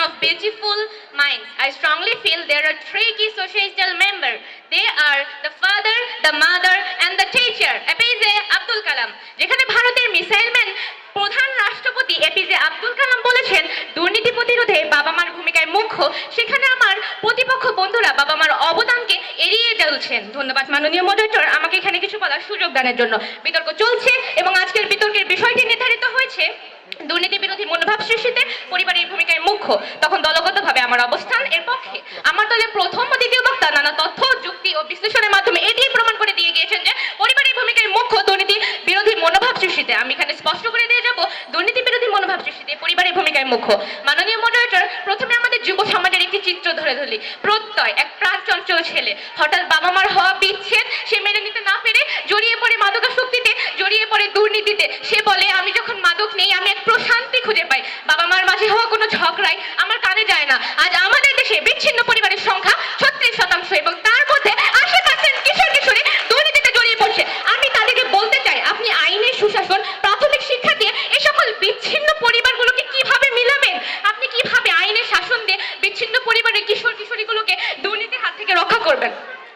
of beautiful minds. I strongly feel there are three key societal members. They are the father, the mother, and the teacher. APJ Abdul Kalam যেখানে ভারতের missile man প্রধান রাষ্ট্রপতি APJ Abdul কালাম বলেছেন দুর্নীতি প্রতিরোধে বাবা মার ভূমিকায় মুখ্য সেখানে আমার প্রতিপক্ষ বন্ধুরা বাবা মার অবদানকে এড়িয়ে চলছেন ধন্যবাদ মাননীয় মডারেটর আমাকে এখানে কিছু বলার সুযোগ দানের জন্য বিতর্ক চলছে এবং আজকের বিতর্কের বিষয়টি নির্ধারিত হয়েছে দুর্নীতি বিরোধী মনোভাব সৃষ্টিতে পরিবারের মুখ্য তখন দলগতভাবে আমার অবস্থান এর পক্ষে। আমার দলের প্রথম ও দ্বিতীয় বক্তা নানা তথ্য, যুক্তি ও বিশ্লেষণের মাধ্যমে এটি প্রমাণ করে দিয়ে গিয়েছেন যে পরিবারের ভূমিকায় মুখ্য দুর্নীতি বিরোধী মনোভাব সৃষ্টিতে। আমি এখানে স্পষ্ট করে দিয়ে যাব, দুর্নীতি বিরোধী মনোভাব সৃষ্টিতে পরিবারের ভূমিকায় মুখ্য। মাননীয় মডারেটর প্রথমে আমাদের যুব সমাজের একটি চিত্র ধরে ধরি। প্রত্যয়, এক প্রাণ চঞ্চল ছেলে। হঠাৎ বাবা মার হওয়া বিচ্ছেদ সে মেনে নিতে না পেরে জড়িয়ে পড়ে মাদকাসক্তিতে, জড়িয়ে পড়ে দুর্নীতিতে। সে বলে আমি যখন মাদক নেই আমি এক প্রশান্তি খুঁজে পাই বাবা মার মাঝে হওয়া কোনো ঝগড়াই আমার কানে যায় না আজ আমাদের দেশে বিচ্ছিন্ন পরিবারের সংখ্যা ছত্রিশ শতাংশ এবং তার মধ্যে আশি পার্সেন্ট কিশোর কিশোরী দুর্নীতিতে জড়িয়ে পড়ছে আমি তাদেরকে বলতে চাই আপনি আইনের সুশাসন, প্রাথমিক শিক্ষা দিয়ে এই সকল বিচ্ছিন্ন পরিবারগুলোকে কীভাবে মিলাবেন? আপনি কীভাবে আইনের শাসন দিয়ে বিচ্ছিন্ন পরিবারের কিশোর কিশোরীগুলোকে দুর্নীতির হাত থেকে রক্ষা করবেন?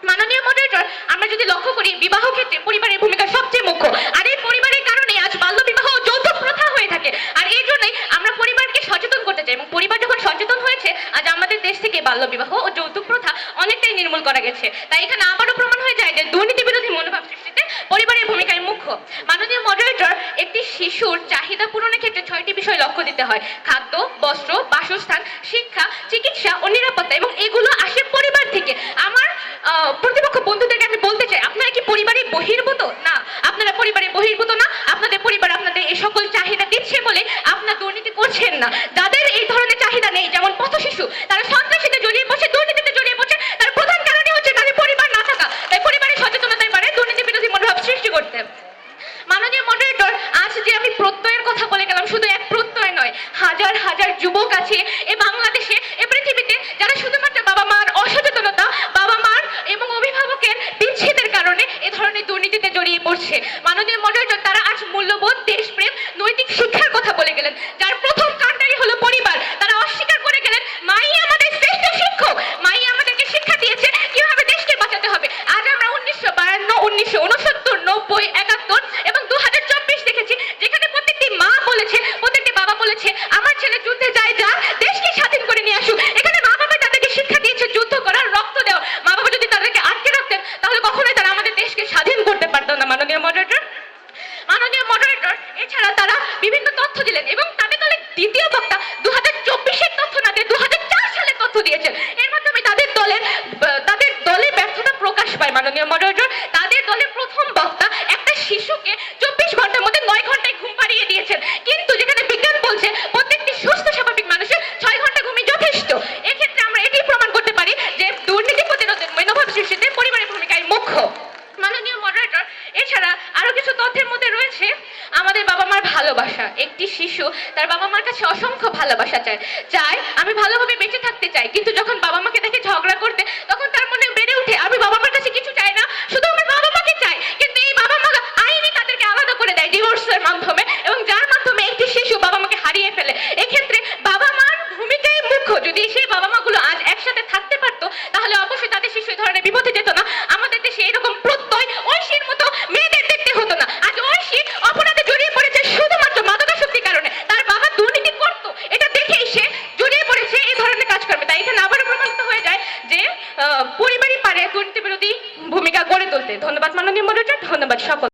মাননীয় মডারেটর আমরা যদি লক্ষ্য করি, বিবাহ ক্ষেত্রে পরিবারের ভূমিকা সবচেয়ে মুখ্য। আর এই পরিবারের কারণে আজ বাল্য বিবাহ যৌতুক প্রথা হয়ে থাকে। আর এই জন্যই আমরা পরিবারকে সচেতন করতে চাই এবং পরিবার যখন সচেতন হয়েছে, আজ আমাদের দেশ থেকে বাল্য বিবাহ ও যৌতুক প্রথা অনেকটাই নির্মূল করা গেছে। তাই এখানে আবারও প্রমাণ হয়ে যায় যে দুর্নীতি বিরোধী মনোভাব সৃষ্টিতে পরিবারের ভূমিকায় মুখ্য মাননীয় মডারেটর একটি শিশুর চাহিদা পূরণের ক্ষেত্রে ছয়টি বিষয় লক্ষ্য দিতে হয়। খাদ্য বস্ত্র বাসস্থান শিক্ষা চিকিৎসা ও নিরাপত্তা এবং এগুলো আসে পরিবার থেকে আমার আহ, প্রতিপক্ষ বন্ধুদেরকে আমি বলতে চাই আপনারা কি পরিবারের বহির্ভূত না আপনারা পরিবারের বহির্ভূত না আপনাদের পরিবার আপনাদের এই সকল চাহিদা দিচ্ছে বলে আপনারা দুর্নীতি করছেন না যাদের এই ধরনের চাহিদা নেই যেমন পথ শিশু তারা সন্ত্রাসীতে জড়িয়ে পড়ছে দুর্নীতিতে জড়িয়ে পড়ছে তার প্রধান কারণই হচ্ছে তাদের পরিবার না থাকা তাই পরিবারের সচেতনতায় পারে দুর্নীতি বিরোধী মনোভাব সৃষ্টি করতে মাননীয় মডারেটর আজ যে আমি প্রত্যয়ের কথা বলে গেলাম শুধু এক প্রত্যয় নয়, হাজার হাজার যুবক আছে এ বাংলাদেশে, এ পৃথিবীতে যারা শুধুমাত্র বাবা মার অসচেতনতা, বাবা মার এবং অভিভাবকের বিচ্ছেদের কারণে এ ধরনের দুর্নীতিতে জড়িয়ে পড়ছে। মাননীয় মডারেটর, তারা আজ মূল্যবোধ দেশপ্রেম নৈতিক শিক্ষার কথা বলে গেলেন যার প্রথম কাণ্ডারি হলো পরিবার তারা অস্বীকার করে গেলেন মাই আমাদের শ্রেষ্ঠ শিক্ষক মাই আমাদেরকে শিক্ষা দিয়েছে কীভাবে দেশকে বাঁচাতে হবে আজ আমরা উনিশশো বায়ান্ন উনিশশো উনসত্তর নব্বই একাত্তর এবং দু হাজার চব্বিশ দেখেছি যেখানে প্রত্যেকটি মা বলেছে প্রত্যেকটি বাবা বলেছে আমার ছেলে যুদ্ধে যায় যা দেশকে স্বাধীন করে নিয়ে আসুক এখানে মা বাবা তাদেরকে শিক্ষা দিয়েছে যুদ্ধ করার রক্ত দেওয়া মা বাবা যদি তাদেরকে আটকে রাখতেন তাহলে কখনোই তারা আমাদের দেশকে স্বাধীন করতে পারতো না, মাননীয় মডারেটর মাননীয় মডারেটর এছাড়া তারা বিভিন্ন তথ্য দিলেন এবং তাদের দলের দ্বিতীয় বক্তা দু হাজার চব্বিশের তথ্য না দিয়ে দু হাজার চার সালের তথ্য দিয়েছেন এর মাধ্যমে তাদের দলের আহ, তাদের দলের ব্যর্থতা প্রকাশ পায় মাননীয় মডারেটর তাদের দলের প্রথম বক্তা একটা শিশুকে চব্বিশ ঘণ্টার মধ্যে নয় ঘন্টায় ঘুম পাড়িয়ে দিয়েছেন কিন্তু যেখানে বিজ্ঞান বলছে প্রত্যেকটি সুস্থ স্বাভাবিক মানুষের ছয় ঘণ্টা ঘুমই যথেষ্ট এক্ষেত্রে আমরা এটি প্রমাণ করতে পারি যে দুর্নীতি প্রতিরোধের মনোভাব সৃষ্টিতে পরিবারের ভূমিকায় মুখ্য মাননীয় মডারেটর এছাড়া আরও কিছু তথ্যের মধ্যে রয়েছে আমাদের বাবা মার ভালোবাসা। একটি শিশু তার বাবা মার কাছে অসংখ্য ভালোবাসা চায়। চায়, আমি ভালোভাবে বেঁচে থাকতে চাই, কিন্তু যখন বাবা মাকে দেখে ঝগড়া করতে, তখন তার মনে বেড়ে ওঠে, আমি বাবা মার কাছে কিছু চাই না, শুধু আমার বাবা মাকে চাই। কিন্তু এই বাবা মা আইনি তাদেরকে আলাদা করে দেয় ডিভোর্সের মাধ্যমে, এবং যার মাধ্যমে একটি শিশু বাবা মাকে হারিয়ে ফেলে। এক্ষেত্রে বাবা মার ভূমিকাই মুখ্য। যদি সেই বাবা মাগুলো আজ একসাথে থাকতে পারতো, তাহলে অবশ্যই তাদের শিশু ধরনের বিপদে যেত না। আমাদের দেশে এরকম প্রত্যয় ঐশীর মতো মেয়েদের দেখতে হতো না আজ ঐশী অপরাধে জড়িয়ে পড়েছে শুধুমাত্র মাদকাসক্তির কারণে তার বাবা দুর্নীতি করতো এটা দেখেই সে জড়িয়ে পড়েছে এই ধরনের কাজ করবে তাই এখানে আবারও প্রমাণিত হয়ে যায় যে আহ, পরিবারই পারে দুর্নীতি বিরোধী ভূমিকা গড়ে তুলতে। ধন্যবাদ মাননীয় মডারেটর ধন্যবাদ সকল